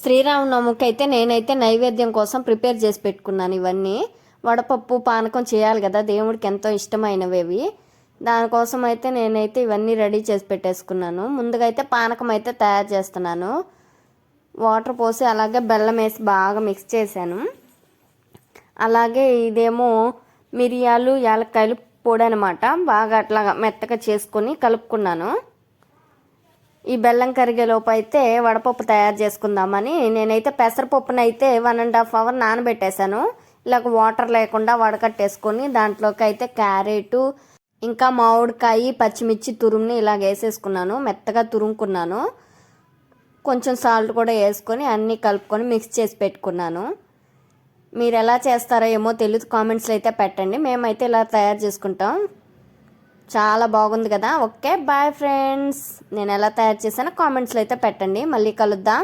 శ్రీరామనవమికి అయితే నేనైతే నైవేద్యం కోసం ప్రిపేర్ చేసి పెట్టుకున్నాను ఇవన్నీ. వడపప్పు పానకం చేయాలి కదా దేవుడికి ఎంతో ఇష్టమైనవి అవి దానికోసం అయితే నేనైతే ఇవన్నీ రెడీ చేసి పెట్టేసుకున్నాను. ముందుగా అయితే పానకం అయితే తయారు చేస్తున్నాను. వాటర్ పోసి అలాగే బెల్లం వేసి బాగా మిక్స్ చేశాను. అలాగే ఇదేమో మిరియాలు యాలక్కాయలు పొడి అనమాట బాగా అట్లాగా మెత్తగా చేసుకొని కలుపుకున్నాను. ఈ బెల్లం కరిగేలోపు అయితే వడపప్పు తయారు చేసుకుందామని నేనైతే పెసరపప్పునైతే అయితే వన్ అండ్ హాఫ్ అవర్ నానబెట్టేశాను. ఇలాగ వాటర్ లేకుండా వడకట్టేసుకొని దాంట్లోకి అయితే క్యారెటు ఇంకా మామిడికాయ పచ్చిమిర్చి తురుముని ఇలాగ వేసేసుకున్నాను. మెత్తగా తురుముకున్నాను. కొంచెం సాల్ట్ కూడా వేసుకొని అన్నీ కలుపుకొని మిక్స్ చేసి పెట్టుకున్నాను. మీరు ఎలా చేస్తారో ఏమో తెలియదు కామెంట్స్లో అయితే పెట్టండి. మేమైతే ఇలా తయారు చేసుకుంటాం. చాలా బాగుంది కదా. ఓకే బాయ్ ఫ్రెండ్స్ నేను ఎలా తయారు చేశానో కామెంట్స్లో అయితే పెట్టండి. మళ్ళీ కలుద్దాం.